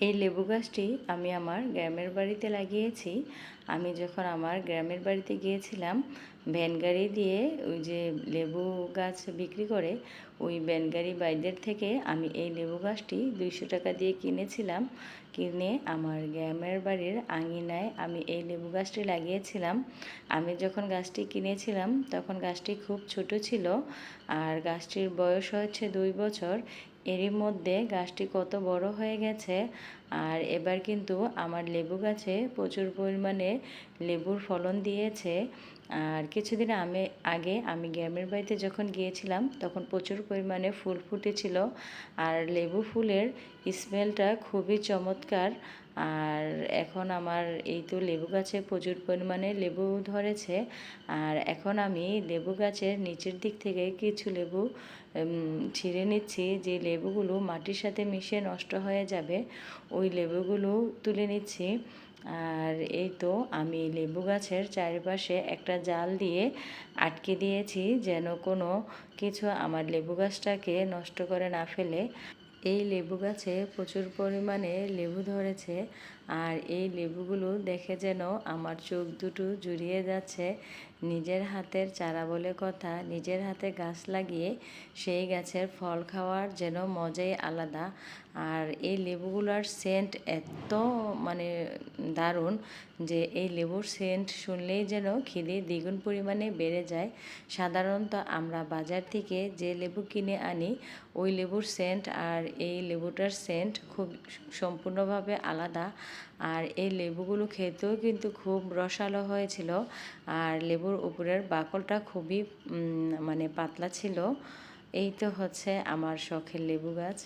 এই লেবু গাছটি আমি আমার গ্রামের বাড়িতে লাগিয়েছি। আমি যখন আমার গ্রামের বাড়িতে গিয়েছিলাম ভ্যান গাড়ি দিয়ে ওই যে লেবু গাছ বিক্রি করে, ওই ভ্যান গাড়ি বাইদের থেকে আমি এই লেবু গাছটি দুইশো টাকা দিয়ে কিনেছিলাম। কিনে আমার গ্রামের বাড়ির আঙিনায় আমি এই লেবু গাছটি লাগিয়েছিলাম। আমি যখন গাছটি কিনেছিলাম, তখন গাছটি খুব ছোট ছিল। আর গাছটির বয়স হচ্ছে দুই বছর। এরই মধ্যে গাছটি কত বড় হয়ে গেছে, আর এবার কিন্তু আমার লেবু গাছে প্রচুর পরিমাণে লেবুর ফলন দিয়েছে। আর কিছুদিন আমি, আগে আমি গ্রামের বাড়িতে যখন গিয়েছিলাম, তখন প্রচুর পরিমাণে ফুল ফুটেছিল। আর লেবু ফুলের স্মেলটা খুবই চমৎকার। আর এখন আমার এই তো লেবু গাছে প্রচুর পরিমাণে লেবু ধরেছে, আর এখন আমি লেবু গাছের নিচের দিক থেকে কিছু লেবু ছিঁড়ে নিচ্ছি। যে লেবুগুলো মাটির সাথে মিশে নষ্ট হয়ে যাবে, ওই লেবুগুলো তুলে নিচ্ছি। আর এই তো আমি লেবু গাছের চারিপাশে একটা জাল দিয়ে আটকে দিয়েছি, যেন কোনো কিছু আমার লেবু গাছটাকে নষ্ট করে না ফেলে। এই লেবু গাছে প্রচুর পরিমাণে লেবু ধরেছে আর এই লেবুগুলো দেখে যেন আমার চোখ দুটো জুড়িয়ে যাচ্ছে। নিজের হাতের চারা বলে কথা, নিজের হাতে গাছ লাগিয়ে সেই গাছের ফল খাওয়ার যেন মজাই আলাদা। আর এই লেবুগুলোর সেন্ট এত মানে দারুণ যে এই লেবুর সেন্ট শুনলেই যেন খিদে দ্বিগুণ পরিমাণে বেড়ে যায়। সাধারণত আমরা বাজার থেকে যে লেবু কিনে আনি, ওই লেবুর সেন্ট আর এই লেবুটার সেন্ট খুব সম্পূর্ণভাবে আলাদা। আর এই লেবুগুলো খেতেও কিন্তু খুব রসালো হয়েছিল। আর লেবুর উপরের বাকলটা খুবই মানে পাতলা ছিল। এই তো হচ্ছে আমার শখের লেবু গাছ।